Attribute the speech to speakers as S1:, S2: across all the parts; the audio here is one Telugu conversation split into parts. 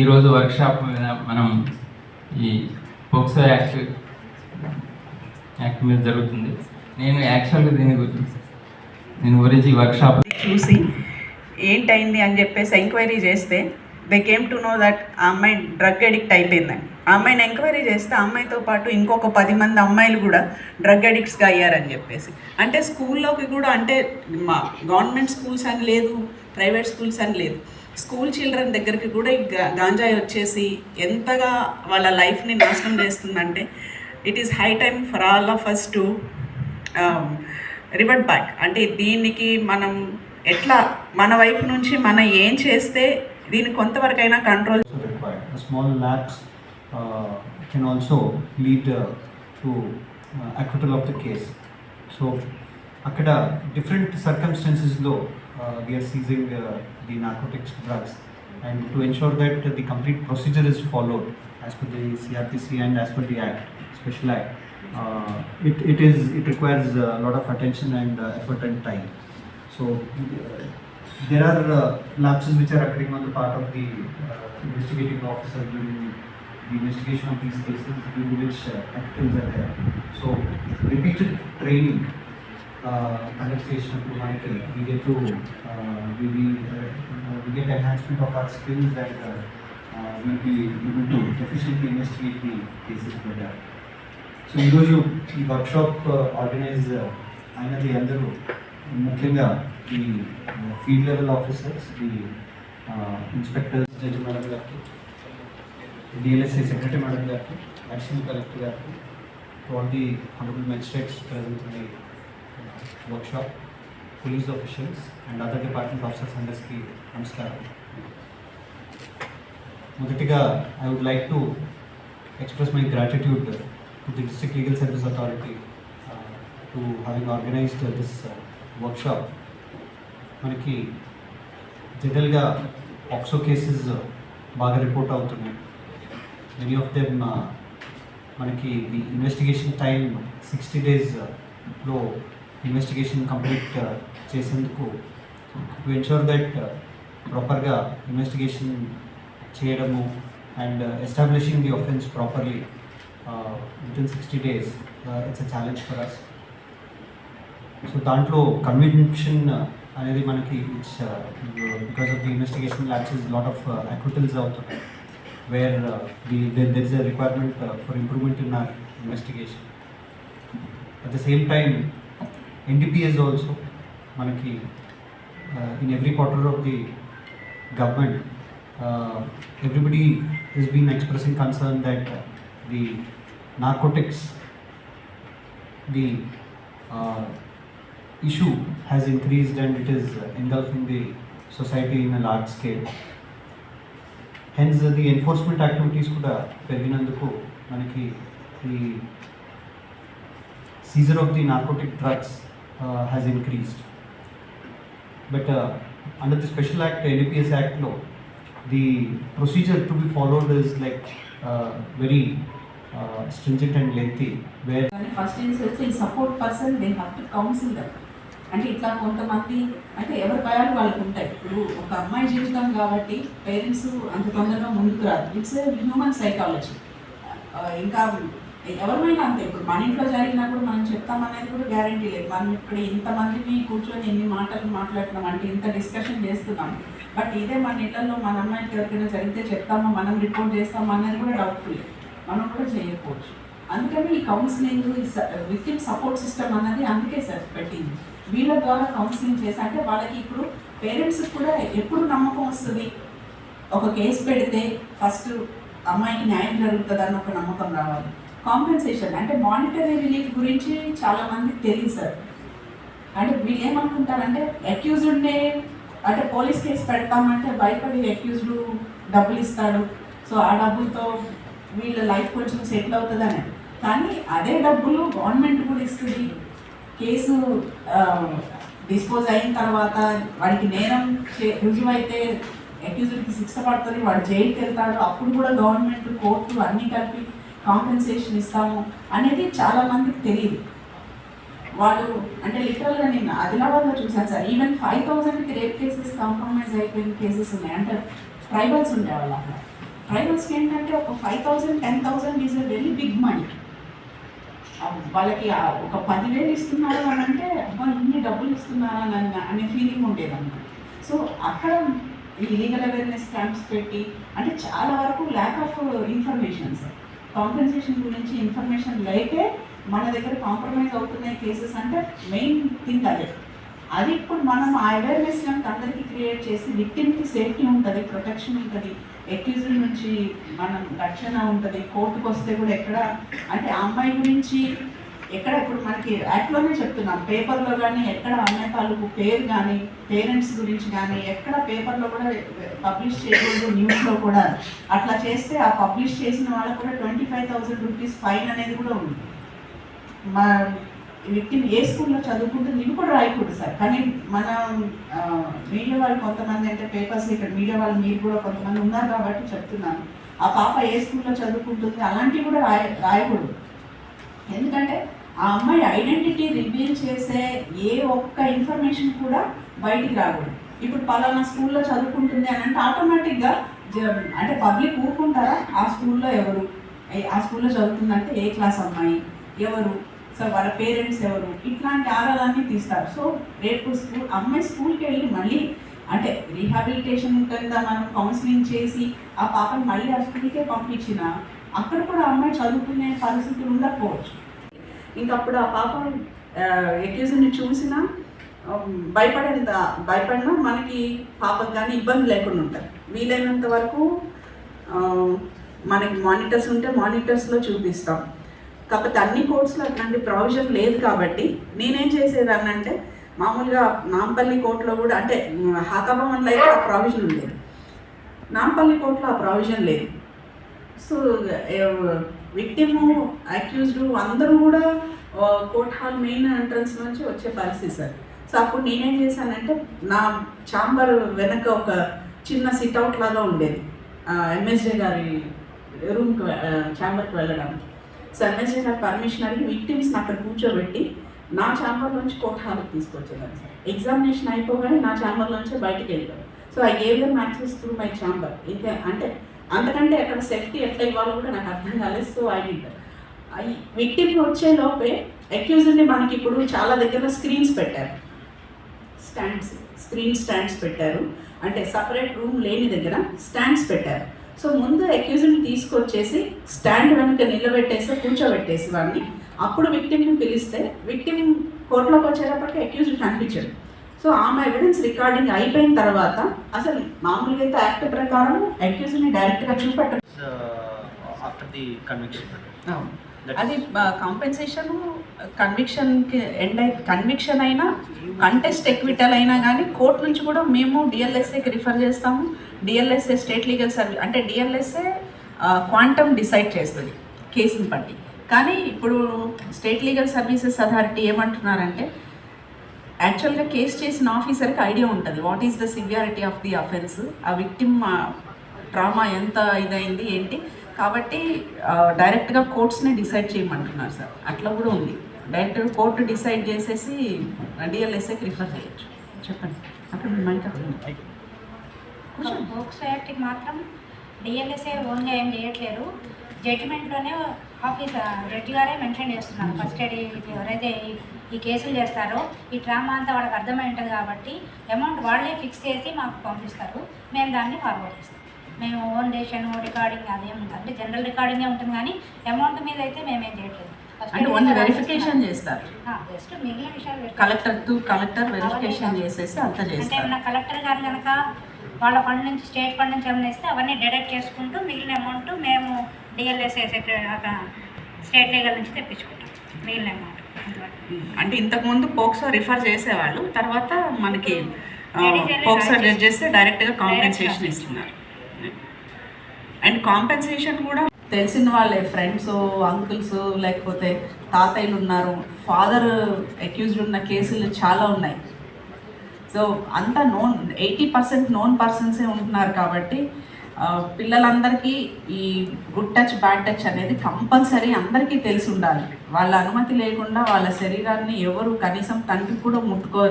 S1: ఈరోజు వర్క్షాప్ మీద మనం ఈ పోక్సో యాక్ట్ యాక్ట్ మీద జరుగుతుంది. నేను యాక్చువల్గా దీని గురించి నేను గురించి వర్క్షాప్
S2: చూసి ఏంటైంది అని చెప్పేసి ఎంక్వైరీ చేస్తే they came to know that ఆ అమ్మాయి డ్రగ్ అడిక్ట్ అయిపోయిందని ఆ అమ్మాయిని ఎంక్వైరీ చేస్తే ఆ అమ్మాయితో పాటు ఇంకొక పది మంది అమ్మాయిలు కూడా డ్రగ్ అడిక్ట్స్గా అయ్యారని చెప్పేసి. అంటే స్కూల్లోకి కూడా అంటే మా గవర్నమెంట్ స్కూల్స్ అని లేదు ప్రైవేట్ స్కూల్స్ అని లేదు. స్కూల్ చిల్డ్రన్ దగ్గరికి కూడా ఈ గాంజాయి వచ్చేసి ఎంతగా వాళ్ళ లైఫ్ని నాశనం చేస్తుందంటే it is high time for all of us to revert back అంటే దీనికి మనం ఎట్లా మన వైపు నుంచి మనం ఏం చేస్తే దీన్ని కొంతవరకైనా control
S3: small labs can also lead to can of the case so uh, acquittal of the case. So, అక్కడ different సర్కమ్స్టాన్సెస్లో we are seizing the narcotics drugs and to ensure that the complete procedure is followed as per the CrPC and as per the act special act it it is it requires lot of attention and effort and time So uh, there are uh, lapses which are occurring on the part of the uh, investigating officer during the investigation of these cases, due to which uh, actions are there. So repeated training, uh, annexation to Michael, we get to uh, we, we, uh, we get enhancement of our skills and uh, uh, we'll be able to efficiently investigate the cases better. So ఈరోజు ఈ వర్క్షాప్ ఆర్గనైజ్ అయినది అందరూ ముఖ్యంగా ఈ ఫీల్డ్ లెవెల్ ఆఫీసర్స్ ఈ ఇన్స్పెక్టర్ జడ్జి మేడం గారికి డిఎల్ఎస్ఐ సెక్రటరీ మేడం గారికి అడిషనల్ కలెక్టర్ గారికి all the honourable magistrates present in the workshop police officials and other department officers అందర్స్కి నమస్కారం మొదటిగా I would like to express my gratitude to the district legal service authority to having organized this workshop మనకి జనరల్గా ఆక్సో కేసెస్ బాగా రిపోర్ట్ అవుతున్నాయి. మెనీ ఆఫ్ దెమ్ మనకి ది ఇన్వెస్టిగేషన్ టైం సిక్స్టీ డేస్లో ఇన్వెస్టిగేషన్ కంప్లీట్ చేసేందుకు టు ఎన్షూర్ దట్ ప్రాపర్గా ఇన్వెస్టిగేషన్ చేయడము and establishing the offence properly properly sixty days 60 a challenge for us so దాంట్లో కన్విక్షన్ అనేది మనకి it's because of the investigation lapses lot of acquittals అవుతున్నాయి where the there is a requirement for improvement in our investigation at the same time NDPS also మనకి in every quarter of the government, uh, everybody has been expressing concern that uh, the narcotics, the uh, issue has increased and it is uh, engulfing the society in a large scale. Hence, uh, the enforcement activities కూడా పెరిగినందుకు మనకి ఈ seizure of the narcotic drugs has increased but under the special act NPS యాక్ట్లో the procedure to be followed is like very stringent and lengthy where
S4: first in support person they have to counsel అంటే ఇట్లా కొంతమంది అంటే ఎవరి భయాలు వాళ్ళకు ఉంటాయి. ఇప్పుడు ఒక అమ్మాయి జీవితం కాబట్టి పేరెంట్స్ అంత తొందరగా ముందుకు రాదు ఇట్స్ హ్యూమన్ సైకాలజీ ఇంకా ఎవరిమైనా అంతే ఇప్పుడు మన ఇంట్లో జరిగినా కూడా మనం చెప్తామనేది కూడా గ్యారంటీ లేదు. మనం ఇక్కడ ఇంతమందిని కూర్చొని ఎన్ని మాటలు మాట్లాడుతున్నాం అంటే ఇంత డిస్కషన్ చేస్తున్నాం. బట్ ఇదే మన ఇళ్ళలో మన అమ్మాయికి ఎవరికైనా జరిగితే చెప్తామా మనం రిపోర్ట్ చేస్తామా అనేది కూడా డౌట్ఫుల్ మనం కూడా చేయకపోవచ్చు. అందుకని ఈ counselling with in support system అన్నది అందుకే సార్ పెట్టింది. వీళ్ళ ద్వారా కౌన్సిలింగ్ చేసి అంటే వాళ్ళకి ఇప్పుడు పేరెంట్స్కి కూడా ఎప్పుడు నమ్మకం వస్తుంది? ఒక కేసు పెడితే ఫస్ట్ అమ్మాయికి న్యాయం జరుగుతుంది అన్న ఒక నమ్మకం రావాలి. కాంపెన్సేషన్ అంటే మానిటరీ రిలీఫ్ గురించి చాలామంది తెలియదు సార్. అంటే వీళ్ళు ఏమనుకుంటారంటే అక్యూజ్డ్నే అంటే పోలీస్ కేసు పెడతామంటే భయపడి అక్యూజ్డ్ డబ్బులు ఇస్తాడు సో ఆ డబ్బులతో వీళ్ళ లైఫ్ కొంచెం సెటిల్ అవుతుందని. కానీ అదే డబ్బులు గవర్నమెంట్ కూడా ఇస్తుంది. కేసు డిస్పోజ్ అయిన తర్వాత వాడికి నేరం చే- రుజువైతే అక్యూజ్డ్కి శిక్ష పడుతుంది వాడు జైలుకి వెళ్తాడు అప్పుడు కూడా గవర్నమెంట్ కోర్టు అన్నీ కలిపి కాంపెన్సేషన్ ఇస్తాము అనేది చాలా మందికి తెలియదు. వాళ్ళు అంటే లిటరల్గా నేను ఆదిలాబాద్లో చూశాను సార్. ఈవెన్ ఫైవ్ థౌసండ్కి రేప్ కేసెస్ కాంప్రమైజ్ అయిపోయిన కేసెస్ ఉన్నాయి. అంటే ట్రైబల్స్ ఉండేవాళ్ళు అక్కడ. ట్రైబల్స్కి ఏంటంటే ఒక five thousand ten thousand is a very big money వాళ్ళకి ఒక పదివేలు ఇస్తున్నారు అని అంటే అబ్బా ఇన్ని డబ్బులు ఇస్తున్నారా? అని అన్న- అనే ఫీలింగ్ ఉండేదన్నమాట. సో అక్కడ ఈ లీగల్ అవేర్నెస్ క్యాంప్స్ పెట్టి అంటే చాలా వరకు lack of information sir. Compensation గురించి ఇన్ఫర్మేషన్ లేకే మన దగ్గర కాంప్రమైజ్ అవుతున్నాయి కేసెస్ అంటే మెయిన్ థింగ్ అదే. అది ఇప్పుడు మనం ఆ అవేర్నెస్ కనుక అందరికీ క్రియేట్ చేసి విక్టిమ్కి సేఫ్టీ ఉంటుంది ప్రొటెక్షన్ ఉంటుంది ఎక్యూజ్డ్ నుంచి మనం రక్షణ ఉంటుంది కోర్టుకు వస్తే కూడా ఎక్కడ? అంటే ఆ అమ్మాయి గురించి ఎక్కడ ఇప్పుడు మనకి యాక్ట్లోనే చెప్తున్నాం పేపర్లో కానీ ఎక్కడ అమ్మాయి తాలూకు పేరు కానీ పేరెంట్స్ గురించి కానీ ఎక్కడ పేపర్లో కూడా పబ్లిష్ చేయకూడదు న్యూస్లో కూడా. అట్లా చేస్తే ఆ పబ్లిష్ చేసిన వాళ్ళకు కూడా twenty five thousand rupees fine అనేది కూడా ఉంది. మా విక్టిమ్ ఏ స్కూల్లో చదువుకుంటుంది ఇవి కూడా రాయకూడదు సార్. కానీ మన మీడియా వాళ్ళు కొంతమంది అంటే పేపర్స్ ఇక్కడ మీడియా వాళ్ళు మీరు కూడా కొంతమంది ఉన్నారు కాబట్టి చెప్తున్నాను. ఆ పాప ఏ స్కూల్లో చదువుకుంటుంది అలాంటివి కూడా రాయ రాయకూడదు. ఎందుకంటే ఆ అమ్మాయి ఐడెంటిటీ రివీల్ చేసే ఏ ఒక్క ఇన్ఫర్మేషన్ కూడా బయటికి రాకూడదు. ఇప్పుడు పలానా స్కూల్లో చదువుకుంటుంది అని అంటే ఆటోమేటిక్గా అంటే పబ్లిక్ ఊరుకుంటారా? ఆ స్కూల్లో ఎవరు? ఆ స్కూల్లో చదువుతుందంటే ఏ క్లాస్ అమ్మాయి? ఎవరు? సో వాళ్ళ పేరెంట్స్ ఎవరు? ఇట్లాంటి ఆరాలన్నీ తీస్తారు. సో రేపు స్కూల్ అమ్మాయి స్కూల్కి వెళ్ళి మళ్ళీ అంటే రీహాబిలిటేషన్ కింద మనం కౌన్సిలింగ్ చేసి ఆ పాపని మళ్ళీ ఆ స్కూల్కే పంపించిన అక్కడ కూడా అమ్మాయి చదువుకునే పరిస్థితులు ఉండకపోవచ్చు. ఇంకప్పుడు ఆ పాప ఎక్యూజ్ని చూసినా భయపడేంత భయపడినా మనకి పాపకు కానీ ఇబ్బంది లేకుండా ఉంటుంది. వీలైనంత వరకు మనకి మానిటర్స్ ఉంటే మానిటర్స్లో చూపిస్తాం. కాకపోతే అన్ని కోర్ట్స్లో అట్లాంటి ప్రొవిజన్ లేదు కాబట్టి నేనేం చేసేదాన్ని అంటే మామూలుగా నాంపల్లి కోర్టులో కూడా అంటే హాకాభవన్లో అయితే ఆ ప్రొవిజన్ లేదు. నాంపల్లి కోర్టులో ఆ ప్రొవిజన్ లేదు. సో విక్టిమ్ అక్యూజ్డ్ అందరూ కూడా కోర్ట్ హాల్ మెయిన్ ఎంట్రన్స్ నుంచి వచ్చే పరిస్థితి సార్. సో అప్పుడు నేనేం చేశానంటే నా ఛాంబర్ వెనక ఒక చిన్న సిట్అవుట్ లాగా ఉండేది. ఎంఎస్జే గారి రూమ్కి ఛాంబర్కి వెళ్ళడానికి. సో ఎంఎస్జే గారి పర్మిషన్ అడిగి విక్టిమ్స్ని అక్కడ కూర్చోబెట్టి నా ఛాంబర్ నుంచి కోర్ట్ హాల్కి తీసుకొచ్చేదాన్ని సార్. ఎగ్జామినేషన్ అయిపోగానే నా ఛాంబర్ నుంచే బయటికి వెళ్ళాను. So I gave them access through my chamber. ఇంకా అంటే అంతకంటే అక్కడ సేఫ్టీ ఎట్లా ఇవ్వాలో కూడా నాకు అర్థం కాలేదు సో ఐ డిడ్ విక్టిమ్ వచ్చే లోపే అక్యూజర్ని మనకి ఇప్పుడు చాలా దగ్గర స్క్రీన్స్ పెట్టారు. స్టాండ్స్ స్క్రీన్ స్టాండ్స్ పెట్టారు. అంటే సపరేట్ రూమ్ లేని దగ్గర స్టాండ్స్ పెట్టారు. సో ముందు అక్యూజర్ని తీసుకొచ్చేసి స్టాండ్ వెనుక నిలబెట్టేసి కూర్చోబెట్టేసి వాడిని. అప్పుడు విక్టిమ్ని పిలిస్తే విక్టిమ్ కోర్టులోకి వచ్చేటప్పటికి అక్యూజ్డ్ కనిపించాడు. సో ఆమె ఎవిడెన్స్ రికార్డింగ్ అయిపోయిన తర్వాత అసలు మామూలుగా అయితే యాక్ట్ ప్రకారం అక్యూజ్ని డైరెక్ట్గా చూపెట్ట
S3: after the conviction. That
S2: అది కాంపెన్సేషన్ కన్విక్షన్కి ఎండ్ అయి కన్విక్షన్ అయినా కంటెస్ట్ ఎక్విటల్ అయినా కానీ కోర్టు నుంచి కూడా మేము డిఎల్ఎస్ఏకి రిఫర్ చేస్తాము. డిఎల్ఎస్ఏ స్టేట్ లీగల్ సర్వీస్ అంటే డిఎల్ఎస్ఏ క్వాంటమ్ డిసైడ్ చేస్తుంది కేసుని బట్టి. కానీ ఇప్పుడు స్టేట్ లీగల్ సర్వీసెస్ అథారిటీ ఏమంటున్నారంటే యాక్చువల్గా కేసు చేసిన ఆఫీసర్కి ఐడియా ఉంటుంది. What is the severity of the offence ఆ విక్టిమ్ ట్రామా ఎంత ఇదైంది ఏంటి? కాబట్టి డైరెక్ట్గా కోర్ట్స్ని డిసైడ్ చేయమంటున్నారు సార్. అట్లా కూడా ఉంది. డైరెక్ట్గా కోర్టు డిసైడ్ చేసేసి డిఎల్ఎస్ఏకి రిఫర్ చేయొచ్చు. చెప్పండి. అక్కడ మీ మైక్ అక్కడ
S5: బుక్స్ యాక్ట్కి మాత్రం డిఎల్ఎస్ఏ ఓన్గా ఏం చేయట్లేదు. జడ్జిమెంట్లోనే ఆఫీస్ జడ్జి గారే మెన్షన్ చేస్తున్నారు. ఫస్ట్ ఎయిడ్ ఎవరైతే ఈ- కేసులు చేస్తారో ఈ ట్రామా అంతా వాళ్ళకి అర్థమై ఉంటుంది కాబట్టి అమౌంట్ వాళ్ళే ఫిక్స్ చేసి మాకు పంపిస్తారు. మేము దాన్ని ఫార్వర్డ్ చేస్తాం. మేము ఓన్ డేషన్ రికార్డింగ్ అదేం అంటే జనరల్ రికార్డింగే ఉంటుంది కానీ అమౌంట్ మీద అయితే మేమేం చేయట్లేదు.
S2: అంటే ఓన్లీ వెరిఫికేషన్. చేస్తారు. కలెక్టర్ టు కలెక్టర్ వెరిఫికేషన్ చేసేసి అంత
S5: అంటే
S2: చేస్తారు.
S5: కలెక్టర్ గారు కనుక వాళ్ళ ఫండ్ నుంచి స్టేట్ ఫండ్ నుంచి ఏమైనా ఇస్తే అవన్నీ డిడక్ట్ చేసుకుంటూ మిగిలిన అమౌంట్ మేము డిఎల్ఎస్ఏ స్టేట్ లీగల్ నుంచి తెప్పించుకుంటాం మిగిలిన అమౌంట్
S2: అంటే ఇంతకుముందు పోక్సో రిఫర్ చేసేవాళ్ళు తర్వాత మనకి పోక్సో
S5: రాజీ-
S2: జడ్జెస్ డైరెక్ట్గా కాంపెన్సేషన్ ఇస్తున్నారు. అండ్ కాంపెన్సేషన్ కూడా తెలిసిన వాళ్ళే ఫ్రెండ్స్ అంకుల్స్ లేకపోతే తాతయ్యలు ఉన్నారు. ఫాదర్ అక్యూజ్డ్ ఉన్న కేసులు చాలా ఉన్నాయి. సో అంతా నోన్ ఎయిటీ పర్సెంట్ నోన్ పర్సన్సే ఉంటున్నారు కాబట్టి పిల్లలందరికీ ఈ గుడ్ టచ్ బ్యాడ్ టచ్ అనేది కంపల్సరీ అందరికీ తెలిసి ఉండాలి. వాళ్ళ అనుమతి లేకుండా వాళ్ళ శరీరాన్ని ఎవరు కనీసం తండ్రి కూడా ముట్టుకో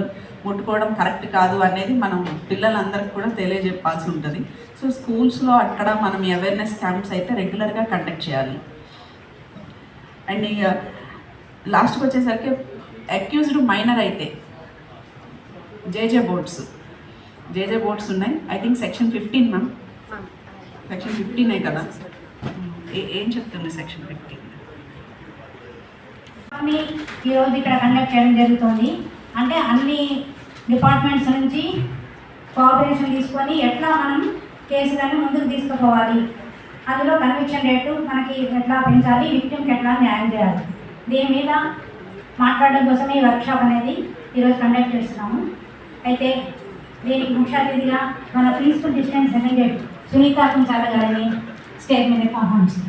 S4: ముట్టుకోవడం కరెక్ట్ కాదు అనేది మనం పిల్లలందరికీ కూడా తెలియజెప్పాల్సి ఉంటుంది. సో స్కూల్స్లో అక్కడ మనం అవేర్నెస్ క్యాంప్స్ అయితే రెగ్యులర్గా కండక్ట్ చేయాలి. అండ్ ఇక లాస్ట్కి వచ్చేసరికి అక్యూజ్డ్ మైనర్ అయితే జేజే బోర్డ్స్ జేజే బోర్డ్స్ ఉన్నాయి. I think section fifteen ma'am section ఫిఫ్టీనే కదా? ఏ- ఏం చెప్తుంది సెక్షన్ ఫిఫ్టీన్
S5: ఈరోజు ఇక్కడ కండక్ట్ చేయడం జరుగుతుంది. అంటే అన్ని డిపార్ట్మెంట్స్ నుంచి కోఆపరేషన్ తీసుకొని ఎట్లా మనం కేసులను ముందుకు తీసుకుపోవాలి? అందులో కన్విక్షన్ రేటు మనకి ఎట్లా పెంచాలి? విక్టిమ్కి ఎట్లా న్యాయం చేయాలి? దీని మీద మాట్లాడడం కోసం ఈ వర్క్షాప్ అనేది ఈరోజు కండక్ట్ చేస్తున్నాము. అయితే దీనికి ముఖ్య అతిథిగా మన principal distance MLA Sunitha Kunchala గారిని స్టేజ్ మీద ఆహ్వానిస్తున్నాం